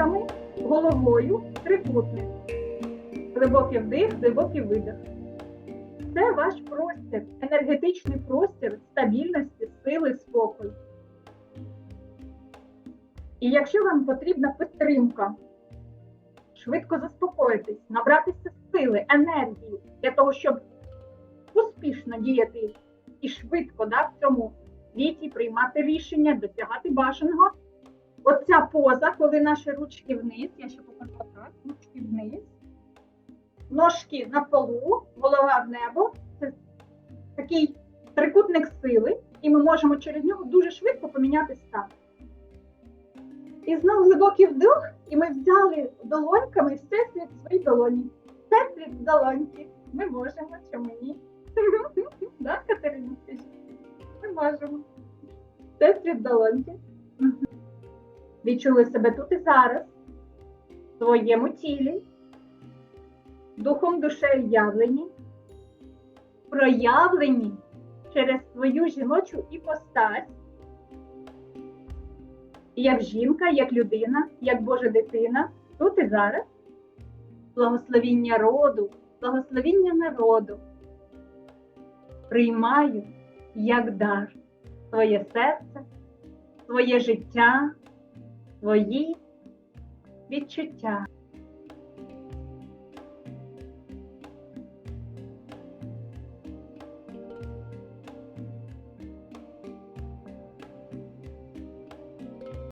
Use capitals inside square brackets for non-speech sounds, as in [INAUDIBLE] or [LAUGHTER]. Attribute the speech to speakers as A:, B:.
A: пальцями, головою, трикутник. Глибокий вдих, глибокий видих. Це ваш простір, енергетичний простір стабільності, сили, спокою. І якщо вам потрібна підтримка, швидко заспокоїтись, набратися сили, енергії для того, щоб успішно діяти і швидко да, в цьому віці приймати рішення, досягати бажаного. Оця поза, коли наші ручки вниз, я ще покажу так, ручки вниз, ножки на полу, голова в небо. Це такий трикутник сили, і ми можемо через нього дуже швидко поміняти стан. І знову глибокий вдох, і ми взяли долоньками всесвіт в своїй долоні. Всесвіт долоньки. Ми можемо, чому ні? [LAUGHS] Да, Катерина? Ми можемо. Всесвіт долоньки. Відчули себе тут і зараз, в своєму тілі, духом душею явлені, проявлені через свою жіночу іпостась, як жінка, як людина, як Божа дитина, тут і зараз. Благословіння роду, благословіння народу. Приймаю як дар своє серце, своє життя, свої відчуття.